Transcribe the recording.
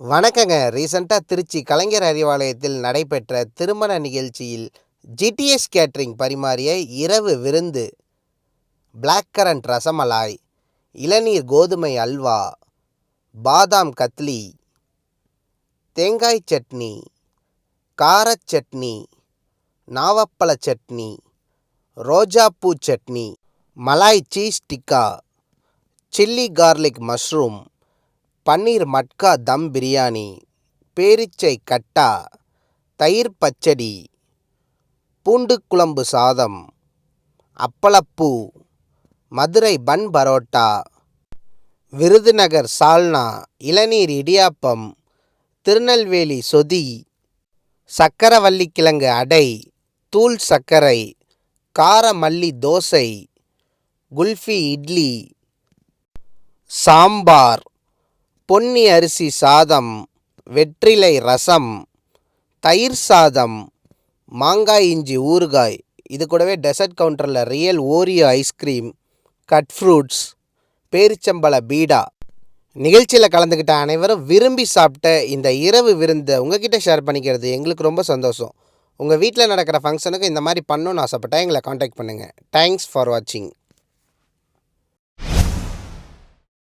வணக்கங்க. ரீசெண்டாக திருச்சி கலைஞர் அறிவாலயத்தில் நடைபெற்ற திருமண நிகழ்ச்சியில் ஜிடிஎஸ் கேட்ரிங் பரிமாறிய இரவு விருந்து பிளாக் கரண்ட் ரசமலாய் இளநீர் கோதுமை அல்வா பாதாம் கத்லி தேங்காய் சட்னி காரச் சட்னி நாவப்பழ சட்னி ரோஜாப்பூ chutney malai cheese tikka chilli garlic mushroom paneer matka dum biryani பேரிச்சை கட்டா தயிர் பச்சடி பூண்டு குழம்பு சாதம் அப்பளப்பூ மதுரை பன் பரோட்டா விருதுநகர் சால்னா இளநீர் இடியாப்பம் திருநெல்வேலி சொதி சக்கரவள்ளிக்கிழங்கு அடை தூள் சர்க்கரை காரமல்லி தோசை குல்ஃபி இட்லி சாம்பார் பொன்னி அரிசி சாதம் வெற்றிலை ரசம் தயிர் சாதம் மாங்காய் இஞ்சி ஊறுகாய். இது கூடவே டெசர்ட் கவுண்டரில் real Oreo ice cream cut fruits பேரிச்சம்பழ பீடா. நிகழ்ச்சியில் கலந்துக்கிட்ட அனைவரும் விரும்பி சாப்பிட்ட இந்த இரவு விருந்தை உங்ககிட்ட ஷேர் பண்ணிக்கிறது எங்களுக்கு ரொம்ப சந்தோஷம். உங்கள் வீட்டில் நடக்கிற ஃபங்க்ஷனுக்கு இந்த மாதிரி பண்ணணும்னு ஆசைப்பட்டேன் எங்களை காண்டாக்ட் பண்ணுங்கள் தேங்க்ஸ் ஃபார் வாட்சிங்